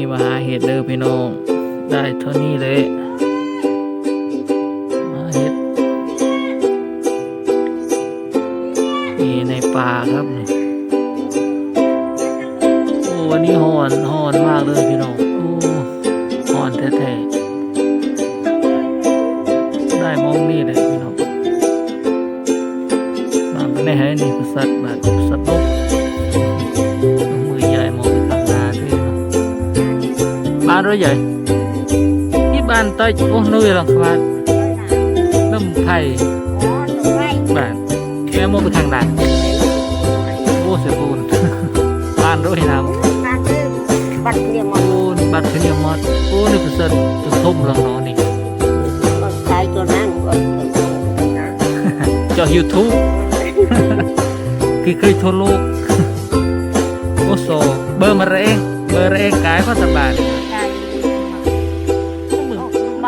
มีมาหาเห็ดเด้อพี่น้อง ได้เท่านี้เลยมาเห็ดนี่ในป่าครับนี่โอ้วันนี้หอนหอนมากเลยพี่น้อง បាទរួចហើយនេះបានតិចអូសនុយរងខ្វាត់នឹងថៃបាទខ្ញុំមកពីខាងដែរអូសេបូនបានរួចហើយបាត់គ្នាមកអូនបាត់គ្នាមកអូននេះប្រសិទ្ធទៅធំរងណោនេះបាត់ថៃទៅណាចុះ YouTube គេឃើញធូរលោកអូសូបើមករ៉េបើរ៉េកាយគាត់ទៅបាន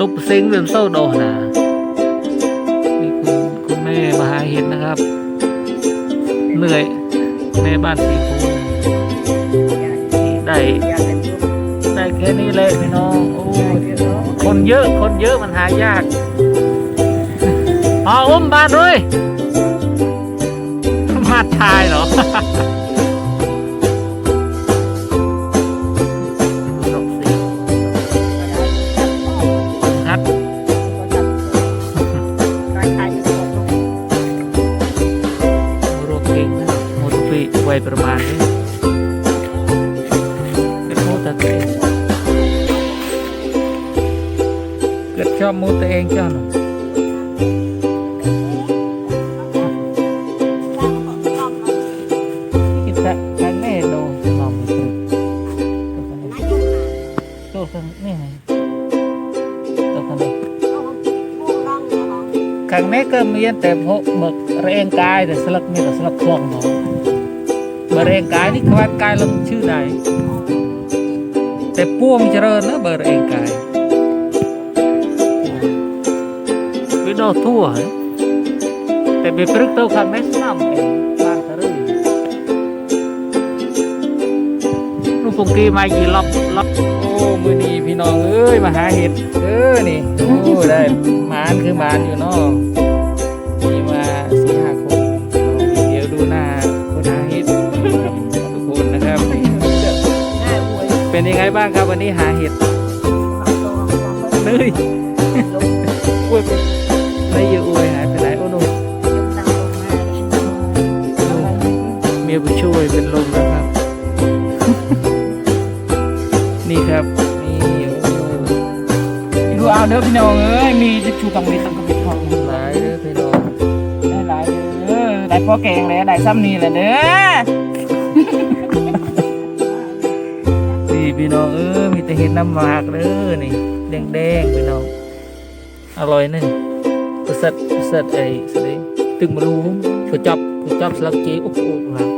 ดุบเซ็งเรื่องเศร้าดอนะนี่คุณคุณแม่มาหาเห็นนะครับ เหนื่อย แม่บ้านสีคูได้ ได้แค่นี้เลยพี่น้องอคนเยอะคนเยอะมันหายากเอาอุ้มบ้านด้วยมาทายเหรอ ตะเก่งเกิดชอบมูตัวเองเจ้าหนูคิดแต่ครั้งแน่โดนลองไปตึกตัวกันนี่ไงตัวกันนี่ครั้งนี้ก็มีแต่พวกหมึกเรงกายแต่สลักมีแต่สลักคลองเนาะเบร์เรงกายนี่ควานกายลงชื่อไหน แต่ป้วงเจริญนะเบอร์เรงกายไปดอทั่วแต่ไปพรึกเต้าครั้งนี้สนามเองบ้านทะเลลูกปงกีมากี่รอบรอบโอ้มือนี้พี่น้องเอ้ยมาหาเห็ดเออนี่โอ้ได้มานคือมานอยู่เนาะ เป็นยังไงบ้างครับวันนี้หาเห็ดเนยอวยไม่เยอะอวยหายไปไหนโอ้โนเมียผู้ช่วยเป็นลมแล้วครับ นี่ครับนี่โอ้ดูเอาเด้อพี่น้องเอ้ยมีจะชูตังเม็ดตังกระเม็ดทองหลายเด้อพี่น้องได้หลายเด้อได้พ่อแกงแล้วได้ซ้ำนี่แหละเด้อ พี่น้องเออมีแต่เห็ดน้ำหมากเด้อนี่แดงๆพี่น้องอร่อยนี่ประเสริฐประเสริฐไอ้สิตึงมาดูกูจับกูจับสลักเจโอ้โหครับ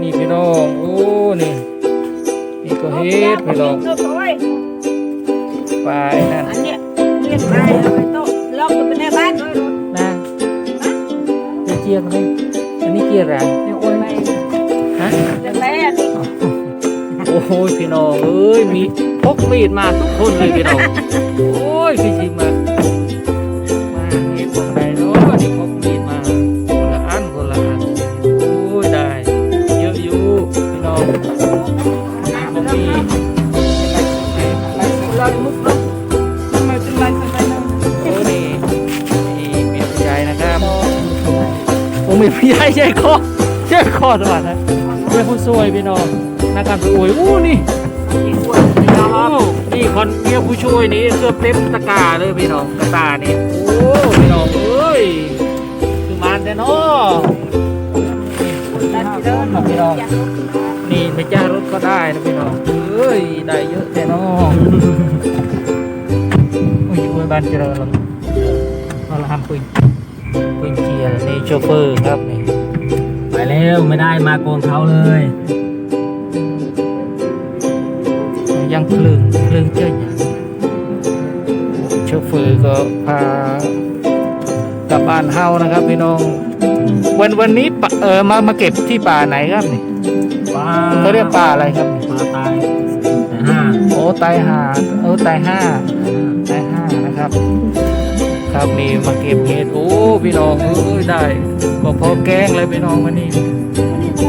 นี่พี่น้องโอ้นี่นี่ก็เฮ็ดพี่น้องไปนั่นอันเนี้ยเรียกไปเอาไปโต๊ะล็อกกันไปในบ้านด้วยรถนะจะเจียงนี่อันนี้เจียงอะไร โอ้โหพี่น้องเอ้ยมีพกมีดมาทุกคนเลยพี่น้องโอ้ยคือจริงมามาเห็นของใดเนาะนี่พกมีดมาคนละอันคนละอันโอ้ยได้เยอะอยู่พี่น้องมันมีลอยมุกลงทำไมเป็นไรเป็นไรนะโอ้นี่นี่เมียผู้ใหญ่นะครับโอ้เมียผู้ใหญ่ใช่คอใช่คอสวัสดิ์นะเมียผู้ช่วยพี่น้อง นะครับโอ้ยอู้นี่อีกคนนึงโอ้นี่คนเมียผู้ช่วยนี่เกือบเต็มตะกร้าเลยพี่น้องกระตานี่โอ้พี่น้องเอ้ยคือมันแต่เนาะได้พี่เด้อพี่น้องอยากโจ้ารถก็ได้นะพี่น้องเอ้ยได้เยอะแน่นอนอุ้ยอุ้ยบ้านเจริญแล้วเราละทำปืนปืนเจียร์นี่โชเฟอร์ครับนี่ไปแล้วไม่ได้มาโกนเขาเลย ก็พากลับบ้านเฮานะครับพี่น้อง วันวันนี้ปะเออมามาเก็บที่ป่าไหนครับนี่ปลาเขาเรียกป่าอะไรครับนี่ปลาตายแต่ห้าโอ้ตายหาโอ้ตายห้าตายห้านะครับ ครับนี่มาเก็บเห็ดโอ้พี่น้องเอ้ยได้ก็พอแกงเลยพี่น้องวันนี้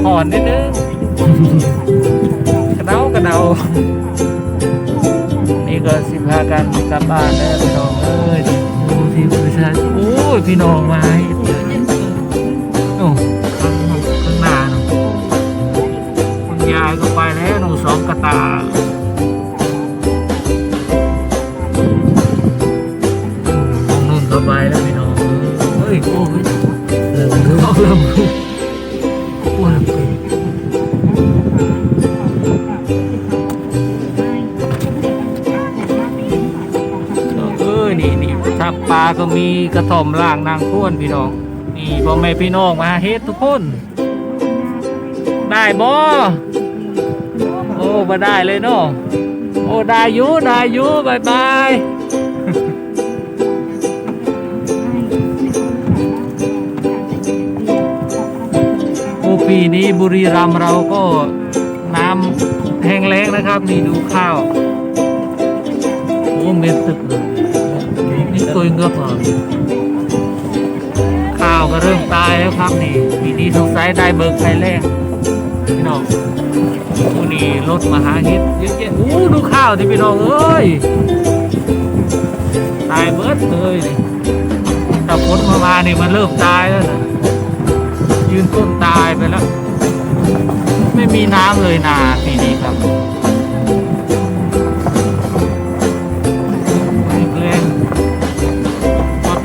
ห่อนนิดนึงกระเดากระเดานี่ ก็สิพากันกลับบ้านแล้วพี่น้องเอ้ยดูที่ประชาชนโอ้ยพี่น้องมาให้โอ้ข้างข้างหน้าเนาะคุณยายก็ไปแล้วหนูสองกระตานุ่นสบายแล้วพี่น้องเฮ้ยโอ้ยเริ่มรู้เริ่มรู้โอ้ย ก็มีกระถ่อมล่างนางพ้วนพี่น้องนี่พ่อแม่พี่น้องมาเฮ็ดทุกคน ได้บ่โอ้มาได้เลยเนาะโอ้ได้อยู่ได้อยู่บายบายโอ้ปีนี้บุรีรัมย์เราก็น้ำแห้งแล้งนะครับ นี่ดูข้าวโอ้เม็ดตึกเลย ตัวเงือกเหรอข้าวก็เริ่มตายแล้วครับนี่ปีนี้สงสัยได้เบิกไฟแรงพี่น้องโอ้นี่รถมาหาเห็ดเยอะแยะโอ้ดูข้าวที่พี่น้องเอ้ยตายเบิดเลยนี่ถ้าฝนมามานี่มันเริ่มตายแล้วนะยืนต้นตายไปแล้ว ไม่มีน้ำเลยนาปีนี้ครับ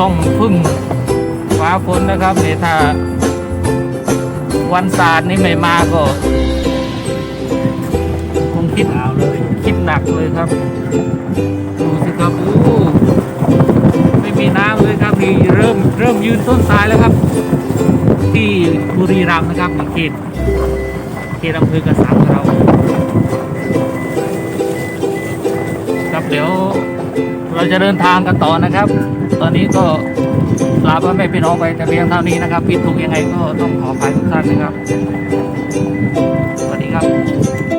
ต้องพึ่งฟ้าฝนนะครับเนี่ยถ้า วันศาสตร์นี้ไม่มาก็คงคิดเอาเลย คิดหนักเลยครับ ดูสิครับโอ้ไม่มีน้ำเลยครับนี่เริ่มเริ่มยืนต้นตายแล้วครับ ที่บุรีรัมย์นะครับในเขตเขตอำเภอกระสังเราครับเดี๋ยวเราจะเดินทางกันต่อนะครับ ตอนนี้ก็ลาพ่อแม่พี่น้องไปแต่เพียงเท่านี้นะครับผิดถูกยังไงก็ต้องขออภัยทุกท่านนะครับ สวัสดีครับ